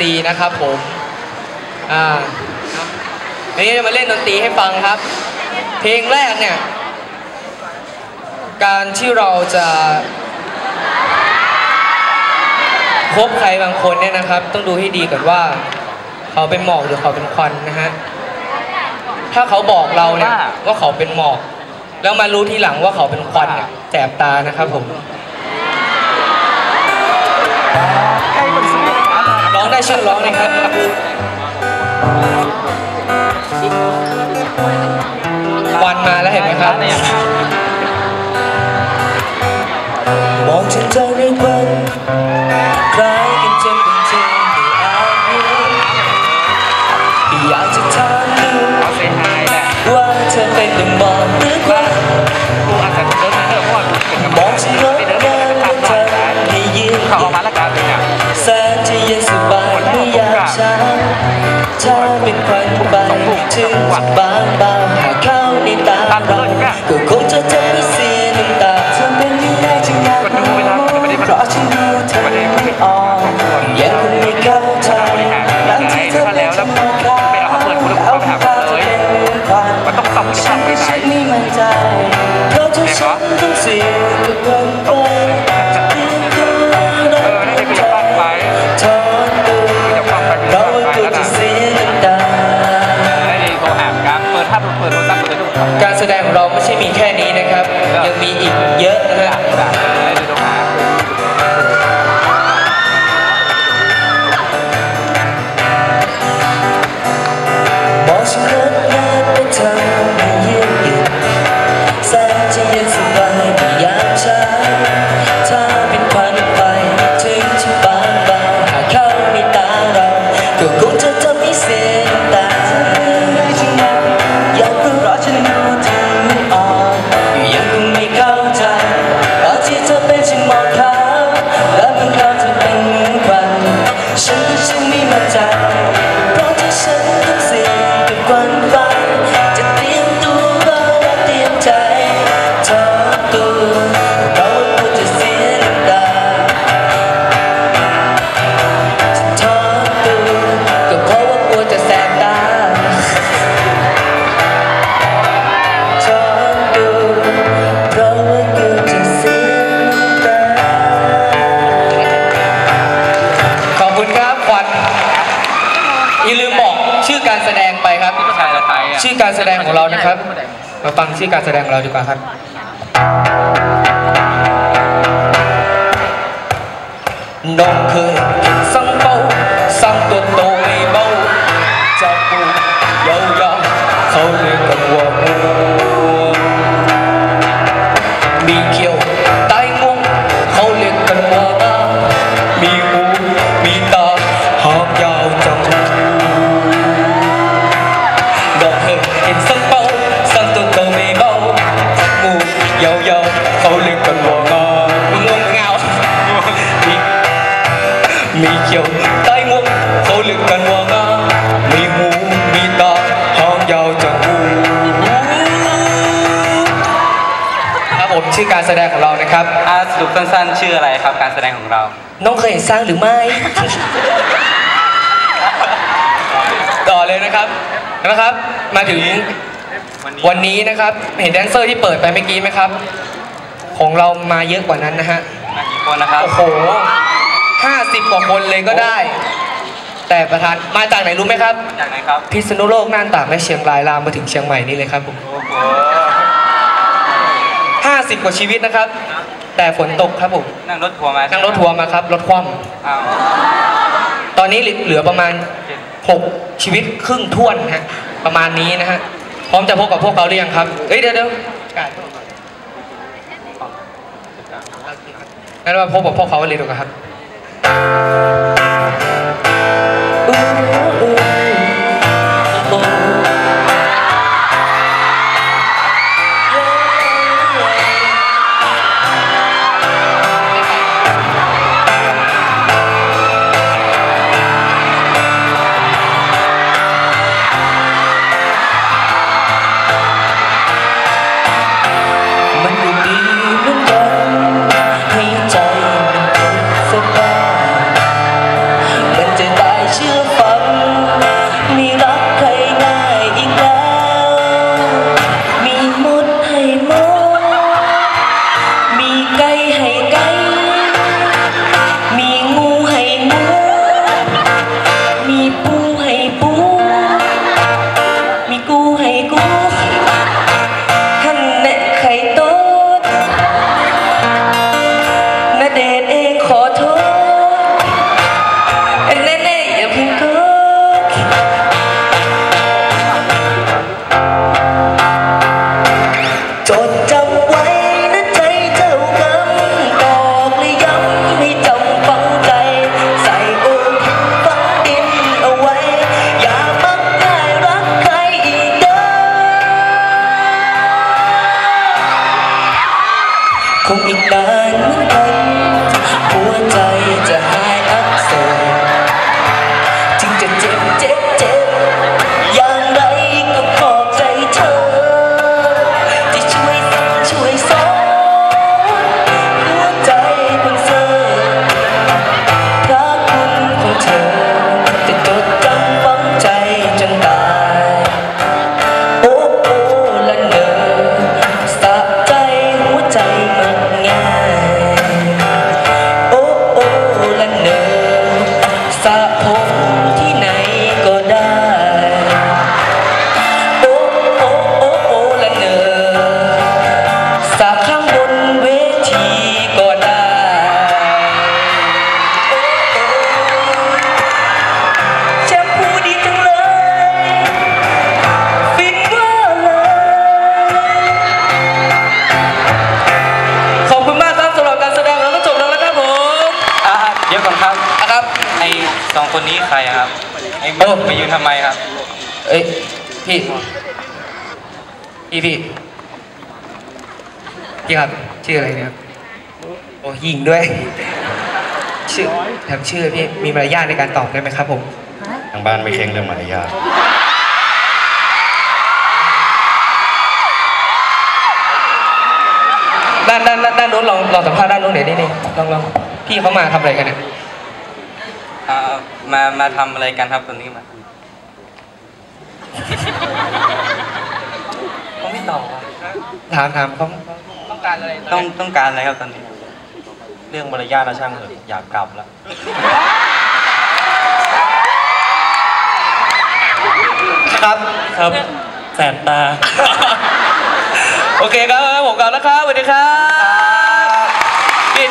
ซีนะครับผม อ่าวันนี้จะมาเล่นดนตรีให้ฟังครับ เพลงแรกเนี่ย การที่เราจะพบใครบางคนเนี่ยนะครับ ต้องดูให้ดีก่อนว่า เขาเป็นหมอกหรือเขาเป็นควันนะฮะ ถ้าเขาบอกเราเนี่ยว่าเขาเป็นหมอก แล้วมารู้ทีหลังว่าเขาเป็นควันเนี่ยแสบตานะครับผม ได้ช่อร้องเลยครับวันมาแล้วเห็นไหมครับมองฉันเจอในควันคล้าย ถึงจะบางเบาหากเข้าในตาเราก็ ชื่อการแสดงไปครับผู้ชายละไทยอะชื่อการแสดงของเรานะครับ มาฟังชื่อการแสดงของเราดีกว่าครับ น้องเคย ใต้งวงเขาเรียกกันว่างามีหูมีตาหางยาวจังหูครับผมชื่อการแสดงของเรานะครับอ่าสรุปสั้นๆ ชื่ออะไรครับการแสดงของเรา น้องเคยเห็นสร้างหรือไม่ ต่อเลยนะครับนะครับ มาถึงวันนี้นะครับเห็นแดนเซอร์ที่เปิดไปเมื่อกี้ไหมครับ ของเรามาเยอะกว่านั้นนะฮะมากี่คนนะครับ โอ้โห ห้าสิบกว่าคนเลยก็ได้ แต่ประธานมาจากไหนรู้ไหมครับ จากไหนครับ พิษณุโลกน่านตากและเชียงรายลามมาถึงเชียงใหม่นี่เลยครับผมโอ้โหห้าสิบกว่าชีวิตนะครับ แต่ฝนตกครับผม นั่งรถทัวร์มานั่งรถทัวร์มาครับ รถคว่อ้าวำตอนนี้เหลือประมาณหกชีวิตครึ่งท่วนฮะ ประมาณนี้นะฮะ พร้อมจะพบกับพวกเขาหรือยังครับเอ้ยเดี๋ยวเดี๋ยวงั้นมาพบกับพวกเขาเลยดีกว่าครับ Thank you. ผ สองคนนี้ใครอะครับไอเออมายืนทำไมครับ เอ้ยพี่พี่พี่พี่ครับชื่ออะไรเนี่ยครับโอ้ยิงด้วยชื่อแถมชื่อพี่มีมารยาทในการตอบได้ไหมครับผม ทางบ้านไม่เข่งเรื่องมารยาทด้านด้านด้านด้านโน้นลองลองสัมภาษณ์ด้านโน้นหน่อยนิดนึงลองลองพี่เขามาทำอะไรกันเนี่ยอ่า มามาทำอะไรกันครับตอนนี้มาเขาไม่ตอบอะถามถามเขาต้องการอะไรต้องต้องการอะไรครับตอนนี้ เรื่องมารยาทนะช่างเถอะอยากกลับแล้วครับครับแสบตา โอเคครับผมกลับแล้วครับสวัสดีครับพี่